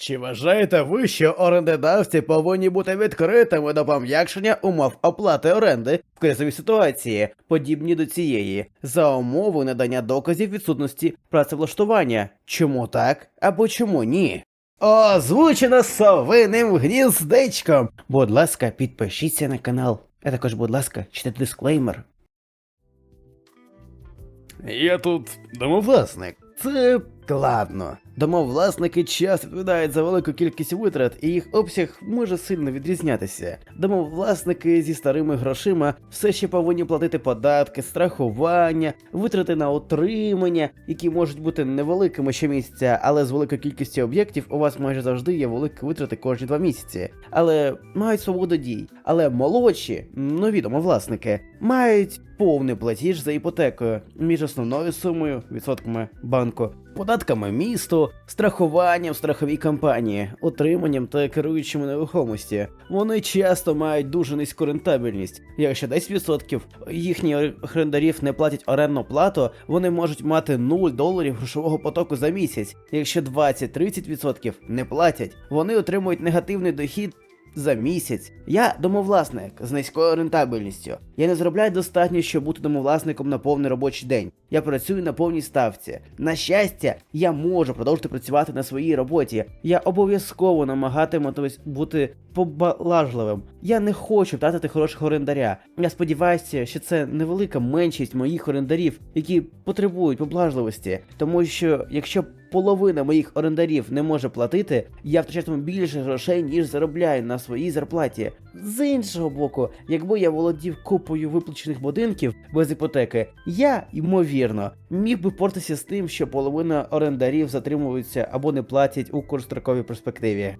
Чи вважаєте ви, що орендодавці повинні бути відкритими до пом'якшення умов оплати оренди в кризовій ситуації, подібні до цієї, за умови надання доказів відсутності працевлаштування? Чому так або чому ні? Озвучено совиним гніздечком. Будь ласка, підпишіться на канал. А також, будь ласка, читайте дисклеймер. Я тут домовласник. Це складно. Домовласники часто відповідають за велику кількість витрат, і їх обсяг може сильно відрізнятися. Домовласники зі старими грошима все ще повинні платити податки, страхування, витрати на утримання, які можуть бути невеликими щомісяця, але з великою кількістю об'єктів у вас майже завжди є великі витрати кожні два місяці. Але мають свободу дій. Але молодші, нові домовласники, мають повний платіж за іпотекою між основною сумою, відсотками банку, податками місту, страхуванням страховій компанії, утриманням та керуючими нерухомості. Вони часто мають дуже низьку рентабельність. Якщо 10% їхніх орендарів не платять орендну плату, вони можуть мати 0 доларів грошового потоку за місяць. Якщо 20-30% не платять, вони отримують негативний дохід за місяць. Я домовласник з низькою рентабельністю. Я не заробляю достатньо, щоб бути домовласником на повний робочий день. Я працюю на повній ставці. На щастя, я можу продовжити працювати на своїй роботі. Я обов'язково намагатимусь бути поблажливим. Я не хочу втратити хорошого орендаря. Я сподіваюся, що це невелика меншість моїх орендарів, які потребують поблажливості, тому що якщо половина моїх орендарів не може платити, я втрачатиму більше грошей, ніж заробляю на своїй зарплаті. З іншого боку, якби я володів купою виплачених будинків без іпотеки, я, ймовірно, міг би портитися з тим, що половина орендарів затримуються або не платять у короткостроковій перспективі.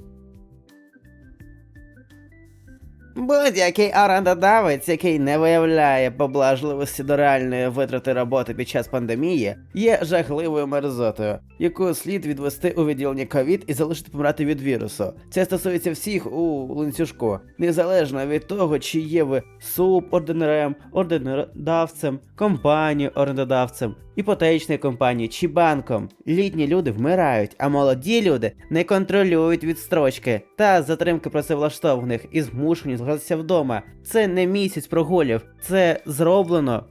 Будь-який орендодавець, який не виявляє поблажливості до реальної витрати роботи під час пандемії, є жахливою мерзотою, яку слід відвести у відділення ковід і залишити помирати від вірусу. Це стосується всіх у ланцюжку, незалежно від того, чи є ви субординарем, орендодавцем, компанією орендодавцем, іпотечною компанією чи банком. Літні люди вмирають, а молоді люди не контролюють відстрочки та затримки працевлаштованих і змушені згадатися вдома. Це не місяць прогулів, це зроблено.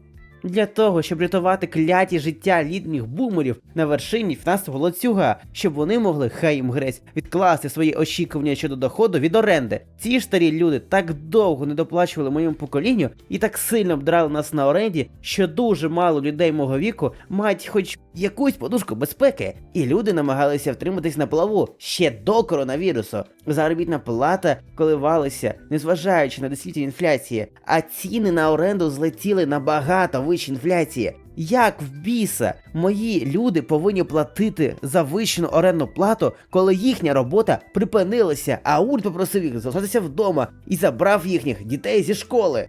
Для того, щоб рятувати кляті життя літніх бумерів на вершині фінансового ланцюга, щоб вони могли, хай їм грець, відкласти свої очікування щодо доходу від оренди. Ці старі люди так довго не доплачували моєму поколінню і так сильно обдрали нас на оренді, що дуже мало людей мого віку мають хоч якусь подушку безпеки, і люди намагалися втриматись на плаву ще до коронавірусу. Заробітна плата коливалася, незважаючи на десятиліття інфляції, а ціни на оренду злетіли набагато вище інфляції. Як в біса мої люди повинні платити завищену орендну плату, коли їхня робота припинилася, а уряд попросив їх залишатися вдома і забрав їхніх дітей зі школи.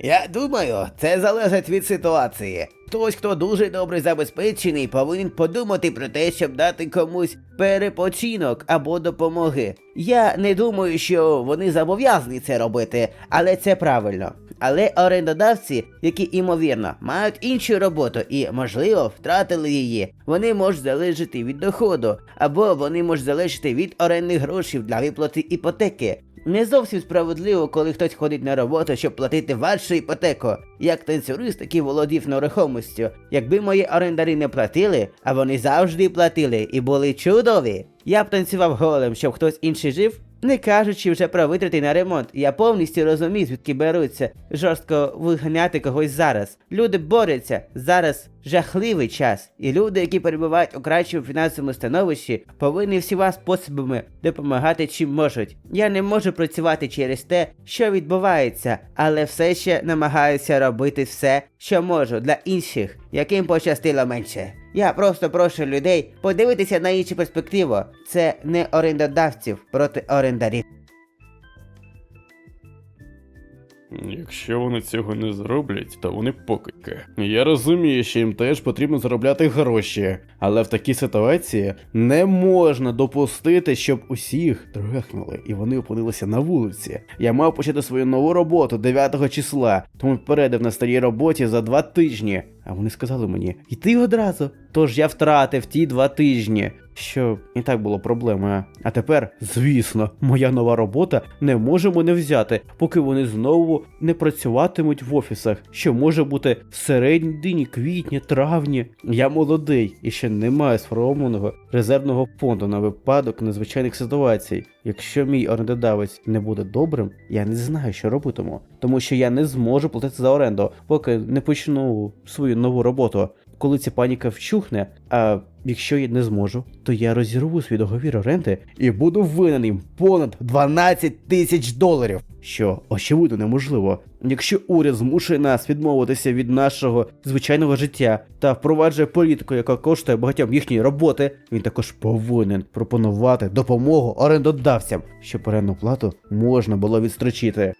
Я думаю, це залежить від ситуації. Хтось, хто дуже добре забезпечений, повинен подумати про те, щоб дати комусь перепочинок або допомоги. Я не думаю, що вони зобов'язані це робити, але це правильно. Але орендодавці, які імовірно мають іншу роботу і, можливо, втратили її, вони можуть залежати від доходу, або вони можуть залежати від орендних грошей для виплати іпотеки. Не зовсім справедливо, коли хтось ходить на роботу, щоб платити вашу іпотеку. Як танцюрист, який володів нерухомістю. Якби мої орендарі не платили, а вони завжди платили і були чудові, я б танцював голим, щоб хтось інший жив. Не кажучи вже про витрати на ремонт, я повністю розумію, звідки беруться жорстко виганяти когось зараз. Люди борються зараз жахливий час, і люди, які перебувають у кращому фінансовому становищі, повинні всіма способами допомагати чим можуть. Я не можу працювати через те, що відбувається, але все ще намагаюся робити все, що можу для інших, яким пощастило менше. Я просто прошу людей подивитися на іншу перспективу. Це не орендодавців проти орендарів. Якщо вони цього не зроблять, то вони покидьки. Я розумію, що їм теж потрібно заробляти гроші, але в такій ситуації не можна допустити, щоб усіх трахнули і вони опинилися на вулиці. Я мав почати свою нову роботу 9 числа, тому попередив на старій роботі за два тижні. А вони сказали мені йти одразу. Тож я втратив ті два тижні, що і так було проблемою. А тепер, звісно, моя нова робота не може мене взяти, поки вони знову не працюватимуть в офісах, що може бути в середині квітня, травні. Я молодий і ще не маю сформованого резервного фонду на випадок надзвичайних ситуацій. Якщо мій орендодавець не буде добрим, я не знаю, що робитиму, тому що я не зможу платити за оренду, поки не почну свою нову роботу. Коли ця паніка вчухне, а якщо я не зможу, то я розірву свій договір оренди і буду винен понад 12 тисяч доларів, що очевидно неможливо. Якщо уряд змушує нас відмовитися від нашого звичайного життя та впроваджує політику, яка коштує багатьом їхньої роботи, він також повинен пропонувати допомогу орендодавцям, щоб орендну плату можна було відстрочити.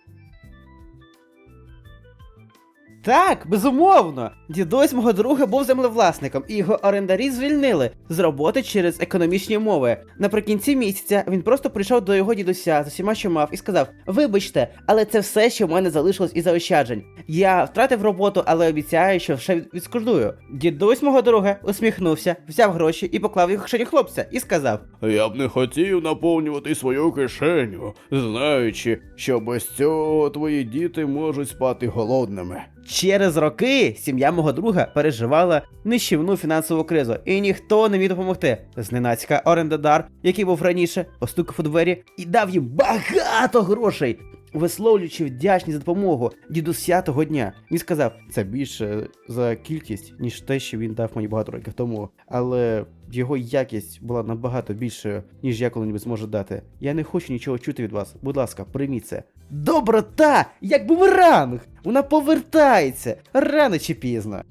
Так, безумовно. Дідусь мого друга був землевласником, і його орендарі звільнили з роботи через економічні мови. Наприкінці місяця він просто прийшов до його дідуся з усіма, що мав, і сказав: Вибачте, але це все, що в мене залишилось із заощаджень. Я втратив роботу, але обіцяю, що ще від- відшкодую. Дідусь мого друга усміхнувся, взяв гроші і поклав їх у кишені хлопця і сказав: Я б не хотів наповнювати свою кишеню, знаючи, що без цього твої діти можуть спати голодними. Через роки сім'я мого друга переживала нищівну фінансову кризу, і ніхто не міг допомогти. Зненацька орендадар, який був раніше, постукав у двері і дав їм багато грошей. Висловлюючи вдячність за допомогу дідуся того дня, він сказав, це більше за кількість, ніж те, що він дав мені багато років тому. Але його якість була набагато більшою, ніж я коли-небудь зможу дати. Я не хочу нічого чути від вас. Будь ласка, прийміть це. Доброта, як бумеранг! Вона повертається рано чи пізно.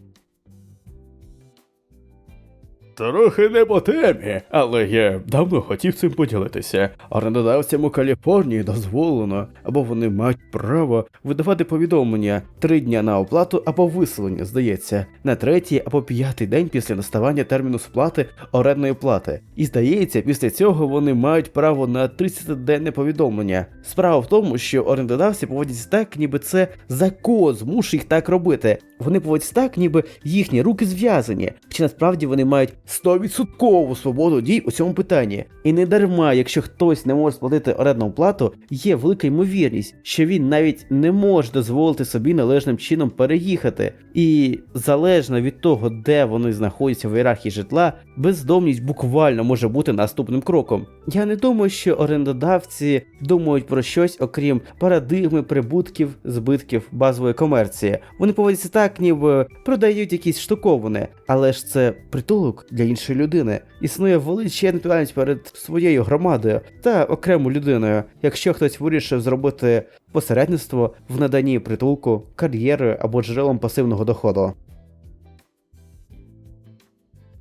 Трохи не по темі, але я давно хотів цим поділитися. Орендодавцям у Каліфорнії дозволено, або вони мають право видавати повідомлення три дня на оплату або виселення, здається, на третій або п'ятий день після наставання терміну сплати орендної плати. І здається, після цього вони мають право на 30-денне повідомлення. Справа в тому, що орендодавці поводяться так, ніби це закон змушує їх так робити. Вони поводяться так, ніби їхні руки зв'язані, чи насправді вони мають 100% свободу дій у цьому питанні. І не дарма, якщо хтось не може сплатити орендну плату, є велика ймовірність, що він навіть не може дозволити собі належним чином переїхати. І залежно від того, де вони знаходяться в ієрархії житла, бездомність буквально може бути наступним кроком. Я не думаю, що орендодавці думають про щось, окрім парадигми прибутків, збитків базової комерції. Вони поводяться так, ніби продають якісь штуковини, але ж це притулок для іншої людини. Існує величезна відповідальність перед своєю громадою та окремою людиною. Якщо хтось вирішив зробити посередництво в наданні притулку, кар'єри або джерелом пасивного доходу.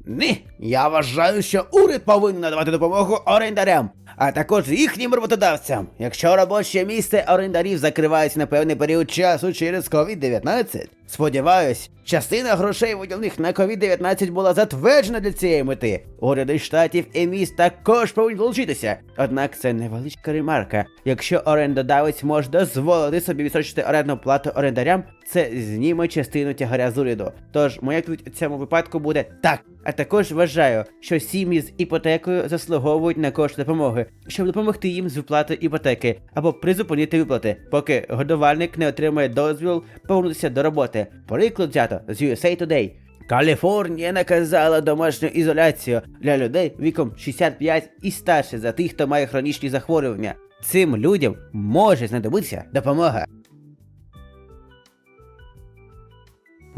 Ні, я вважаю, що уряд повинен надавати допомогу орендарям, а також їхнім роботодавцям. Якщо робоче місце орендарів закривається на певний період часу через COVID-19, сподіваюсь, частина грошей виділених на COVID-19 була затверджена для цієї мети. Уряди штатів і міст також повинні долучитися. Однак це невеличка ремарка. Якщо орендодавець може дозволити собі відстрочити орендну плату орендарям, це зніме частину тягаря з уряду. Тож моя відповідь у цьому випадку буде так. А також вважаю, що сім'ї з іпотекою заслуговують на кошти допомоги, щоб допомогти їм з виплати іпотеки або призупинити виплати, поки годувальник не отримає дозвіл повернутися до роботи. Приклад взято з USA Today. Каліфорнія наказала домашню ізоляцію для людей віком 65 і старше за тих, хто має хронічні захворювання. Цим людям може знадобитися допомога.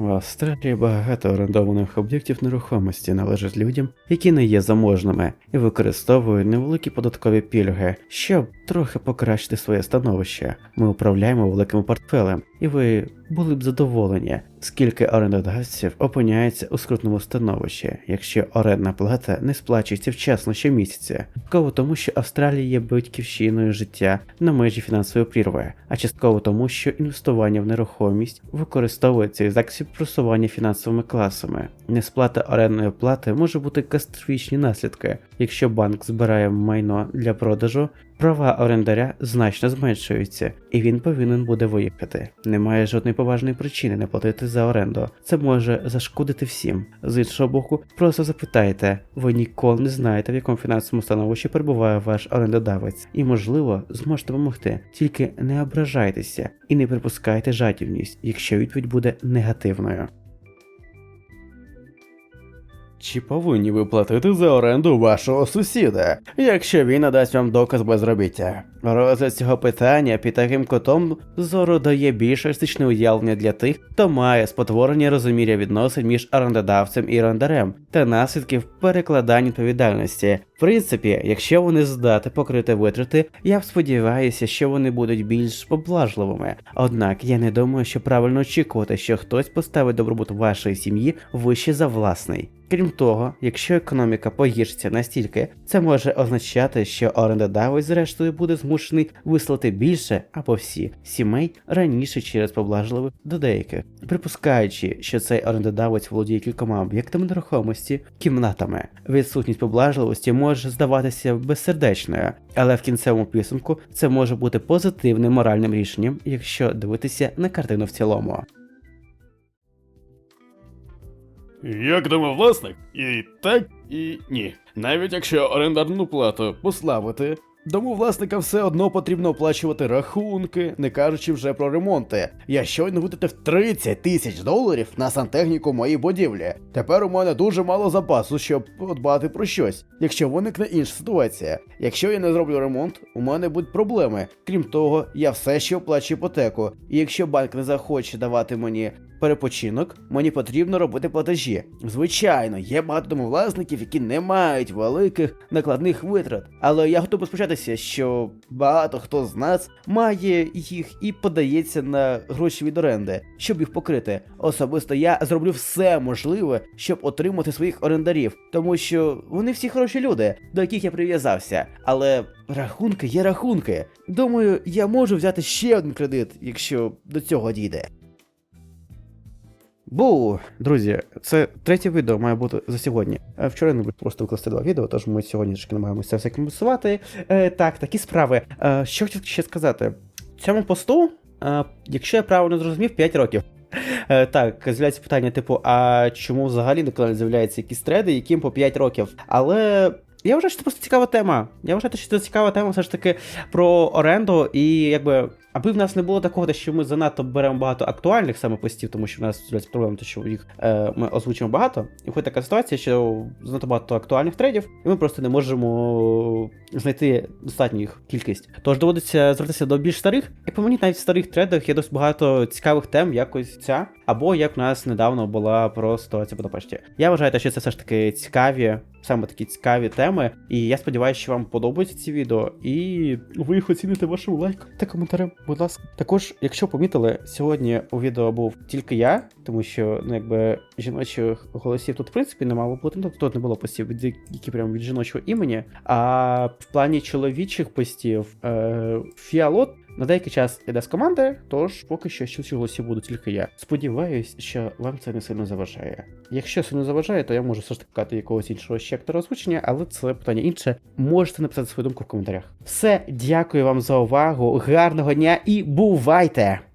В Австралії багато орендованих об'єктів нерухомості належать людям, які не є заможними, і використовують невеликі податкові пільги, щоб трохи покращити своє становище. Ми управляємо великим портфелем, і ви були б задоволені, скільки орендодавців опиняється у скрутному становищі, якщо орендна плата не сплачується вчасно щомісяця, частково тому, що Австралія є батьківщиною життя на межі фінансової прірви, а частково тому, що інвестування в нерухомість використовується як засіб просування фінансовими класами. Несплата орендної плати може бути катастрофічні наслідки, якщо банк збирає майно для продажу. Права орендаря значно зменшуються, і він повинен буде виїхати. Немає жодної поважної причини не платити за оренду. Це може зашкодити всім. З іншого боку, просто запитайте, ви ніколи не знаєте, в якому фінансовому становищі перебуває ваш орендодавець, і, можливо, зможете допомогти. Тільки не ображайтеся і не припускайте жадібність, якщо відповідь буде негативною. Чи повинні ви платити за оренду вашого сусіда, якщо він надасть вам доказ безробіття? Розгляд цього питання під таким кутом зору дає більш реалістичне уявлення для тих, хто має спотворення розуміння відносин між орендодавцем і орендарем та наслідків перекладання відповідальності. В принципі, якщо вони здати покрити витрати, я б сподіваюся, що вони будуть більш поблажливими. Однак я не думаю, що правильно очікувати, що хтось поставить добробут вашої сім'ї вище за власний. Крім того, якщо економіка погіршиться настільки, це може означати, що орендодавець зрештою буде змушений вислати більше або всі сімей раніше через поблажливих до деяких, припускаючи, що цей орендодавець володіє кількома об'єктами нерухомості, кімнатами. Відсутність поблажливості може здаватися безсердечною, але в кінцевому підсумку це може бути позитивним моральним рішенням, якщо дивитися на картину в цілому. Як домовласник, і так, і ні. Навіть якщо орендарну плату послабити, домовласника все одно потрібно оплачувати рахунки, не кажучи вже про ремонти. Я щойно витратив 30 тисяч доларів на сантехніку моїй будівлі. Тепер у мене дуже мало запасу, щоб подбати про щось, якщо виникне інша ситуація. Якщо я не зроблю ремонт, у мене будуть проблеми. Крім того, я все ще оплачую іпотеку, і якщо банк не захоче давати мені перепочинок, мені потрібно робити платежі. Звичайно, є багато домовласників, які не мають великих накладних витрат, але я готовий сповчатися, що багато хто з нас має їх і подається на гроші від оренди, щоб їх покрити. Особисто я зроблю все можливе, щоб отримати своїх орендарів, тому що вони всі хороші люди, до яких я прив'язався. Але рахунки є рахунки. Думаю, я можу взяти ще один кредит, якщо до цього дійде. Бу, друзі, це третє відео має бути за сьогодні. Е, Вчора не просто викласти два відео, тож ми сьогодні трішки намагаємося все компенсувати. Е, так, такі справи. Е, що хотів ще сказати? Цьому посту, е, якщо я правильно зрозумів, 5 років. Е, так, з'являється питання, типу, а чому взагалі на каналі з'являються якісь треди, яким по 5 років? Але. Я вважаю, що це просто цікава тема. Я вважаю, що це цікава тема все ж таки про оренду, і якби, аби в нас не було такого, що ми занадто беремо багато актуальних саме постів, тому що в нас проблема, те, що їх е, ми озвучуємо багато. І виходить така ситуація, що занадто багато актуальних трейдів, і ми просто не можемо знайти достатню їх кількість. Тож доводиться звертатися до більш старих. І по мені навіть в старих трейдах є досить багато цікавих тем, якось ця, або як в нас недавно була про ситуацію в Будапешті. Я вважаю, що це все ж таки цікаві. Саме такі цікаві теми, і я сподіваюся, що вам подобаються ці відео, і ви їх оціните вашим лайком та коментарем, будь ласка. Також, якщо помітили, сьогодні у відео був тільки я, тому що ну якби жіночих голосів тут в принципі не мало бути. Ну, тут не було постів, які прямо від жіночого імені. А в плані чоловічих постів е, фіалот на деякий час іде з команди, тож поки що ще голосів буду тільки я. Сподіваюсь, що вам це не сильно заважає. Якщо сильно заважає, то я можу все ж таки кати якогось іншого ще актора озвучення, але це питання інше. Можете написати свою думку в коментарях. Все, дякую вам за увагу, гарного дня і бувайте!